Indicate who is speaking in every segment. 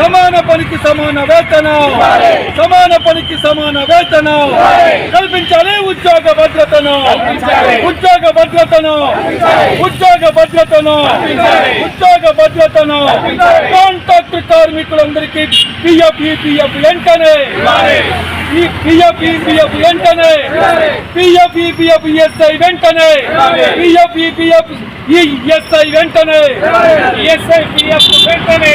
Speaker 1: సమాన పనికి సమాన వేతనం సమాన పనికి సమాన వేతనం కల్పించాలి. భద్రతను ఉద్యోగ భద్రతను ఉద్యోగ భద్రతను ఉద్యోగ భద్రతను కాంట్రాక్ట్ కార్మికులందరికీ పిఎఫ్ ఈపీఎఫ్ వెంటనే. ఈ పిఎఫ్ ఈపీఎఫ్ వెంటనే. పిఎఫ్ ఈపీఎఫ్ ఈఎస్ఐ వెంటనే. పిఎఫ్ ఈపీఎఫ్ ఈఎస్ఐ వెంటనే.
Speaker 2: ఈఎస్ఐ పిఎఫ్ వెంటనే.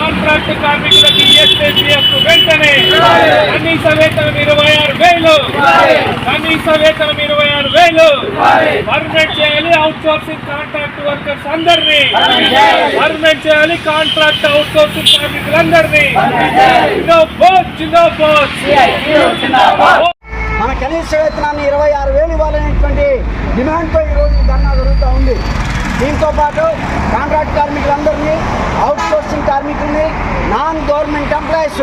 Speaker 2: కాంట్రాక్ట్ కార్మికులకు ఈఎస్ఐ పిఎఫ్ వెంటనే. కనీస వేతనం ఇరవై వేలు. కనీస వేతనం ఇరవై ఆరు వేలు. పర్మనెంట్ చేయాలి అవుట్ సోర్సింగ్ కాంట్రాక్ట్ వర్కర్స్ అందరినీ. పర్మనెంట్ చేయాలి కాంట్రాక్ట్ అవుట్ సోర్సింగ్ కార్మికులందరినీ
Speaker 3: మన కనీస వేతనాన్ని ఇరవై ఆరు వేలు ఇవ్వాలనేటువంటి డిమాండ్తో ఈరోజు ధర్నా జరుగుతూ ఉంది. దీంతో పాటు కాంట్రాక్ట్ కార్మికులందరినీ అవుట్ సోర్సింగ్ కార్మికుల్ని నాన్ గవర్నమెంట్ ఎంప్లాయీస్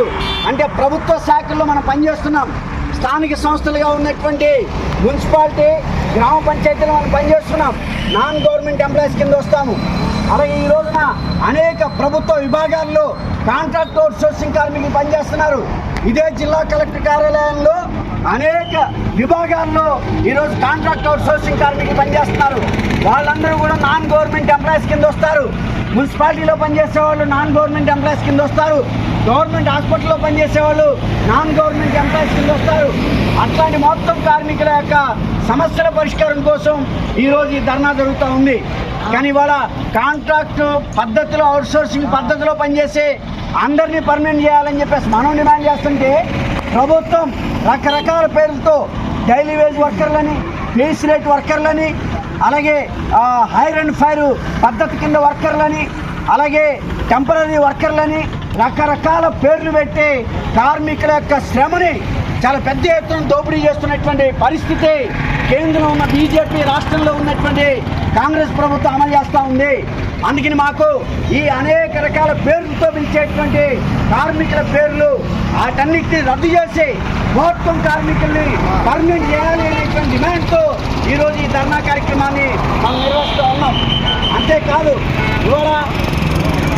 Speaker 3: అంటే ప్రభుత్వ శాఖల్లో మనం పనిచేస్తున్నాం. స్థానిక సంస్థలుగా ఉన్నటువంటి మున్సిపాలిటీ గ్రామ పంచాయతీలో మనం పనిచేస్తున్నాం. నాన్ గవర్నమెంట్ ఎంప్లాయీస్ కింద వస్తాము. అలాగే ఈ రోజున అనేక ప్రభుత్వ విభాగాల్లో కాంట్రాక్ట్ అవుట్ సోర్సింగ్ కార్మికులు పనిచేస్తున్నారు. ఇదే జిల్లా కలెక్టర్ కార్యాలయంలో అనేక విభాగాల్లో ఈరోజు కాంట్రాక్ట్ అవుట్ సోర్సింగ్ కార్మికులు పనిచేస్తున్నారు. వాళ్ళందరూ కూడా నాన్ గవర్నమెంట్ ఎంప్లాయీస్ కింద వస్తారు. మున్సిపాలిటీలో పనిచేసే వాళ్ళు నాన్ గవర్నమెంట్ ఎంప్లాయీస్ కింద వస్తారు. గవర్నమెంట్ హాస్పిటల్లో పనిచేసే వాళ్ళు నాన్ గవర్నమెంట్ ఎంప్లాయీస్ కింద వస్తారు. అట్లాంటి మొత్తం కార్మికుల యొక్క సమస్యల పరిష్కారం కోసం ఈరోజు ఈ ధర్నా జరుగుతూ ఉంది. కానీ ఇవాళ కాంట్రాక్ట్ పద్ధతిలో అవుట్ సోర్సింగ్ పద్ధతిలో పనిచేసే అందరినీ పర్మనెంట్ చేయాలని చెప్పేసి మనం డిమాండ్ చేస్తుంటే ప్రభుత్వం రకరకాల పేర్లతో డైలీ వేజ్ వర్కర్లని బేస్ రేట్ వర్కర్లని అలాగే హైర్ అండ్ ఫైర్ పద్ధతి కింద వర్కర్లని అలాగే టెంపరీ వర్కర్లని రకరకాల పేర్లు పెట్టి కార్మికుల యొక్క శ్రమని చాలా పెద్ద ఎత్తున దోపిడీ చేస్తున్నటువంటి పరిస్థితి కేంద్రంలో ఉన్న బీజేపీ రాష్ట్రంలో ఉన్నటువంటి కాంగ్రెస్ ప్రభుత్వం అమలు చేస్తూ ఉంది. అందుకని మాకు ఈ అనేక రకాల పేర్లతో పిలిచేటువంటి కార్మికుల పేర్లు వాటన్నిటిని రద్దు చేసి మొత్తం కార్మికుల్ని పర్మనెంట్ చేయాలి అనేటువంటి డిమాండ్తో ఈరోజు ఈ ధర్నా కార్యక్రమాన్ని మనం నిర్వహిస్తూ ఉన్నాం. అంతేకాదు ఇవాళ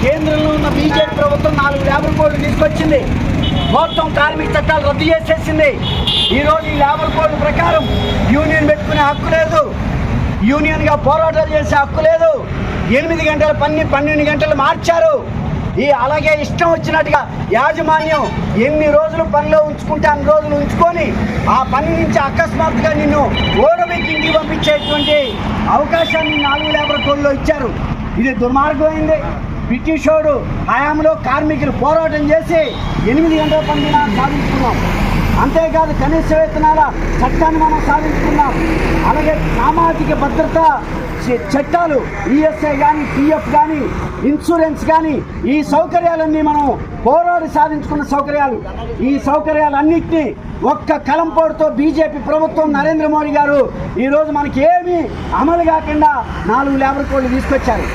Speaker 3: కేంద్రంలో ఉన్న బీజేపీ ప్రభుత్వం నాలుగు లేబర్ కోడ్లు తీసుకొచ్చింది. మొత్తం కార్మిక చట్టాలు రద్దు చేసేసింది. ఈరోజు ఈ లేబర్ కోడ్ ప్రకారం యూనియన్ పెట్టుకునే హక్కు లేదు. యూనియన్గా పోరాటాలు చేసే హక్కు లేదు. ఎనిమిది గంటల పన్ని పన్నెండు గంటలు మార్చారు. ఈ అలాగే ఇష్టం వచ్చినట్టుగా యాజమాన్యం ఎన్ని రోజులు పనిలో ఉంచుకుంటే అన్ని రోజులు ఉంచుకొని ఆ పని నుంచి అకస్మాత్తుగా నిన్ను ఓడబెట్టి ఇంటికి పంపించేటువంటి అవకాశాన్ని నాలుగు లేబర్ కోడ్లో ఇచ్చారు. ఇది దుర్మార్గమైంది. బ్రిటిషోడు హయాంలో కార్మికులు పోరాటం చేసి ఎనిమిది గంటల పని సాధించుకున్నాం. అంతేకాదు కనీస వేతనాల చట్టాన్ని మనం సాధించుకున్నాం. అలాగే సామాజిక భద్రత చట్టాలు ఈఎస్ఐ కానీ పిఎఫ్ కానీ ఇన్సూరెన్స్ కానీ ఈ సౌకర్యాలన్నీ మనం పోరాడి సాధించుకున్న సౌకర్యాలు. ఈ సౌకర్యాలన్నింటినీ ఒక్క కలంపోటుతో బీజేపీ ప్రభుత్వం నరేంద్ర మోడీ గారు ఈరోజు మనకి ఏమీ అమలు కాకుండా నాలుగు లేబర్ కోడ్లు తీసుకొచ్చారు.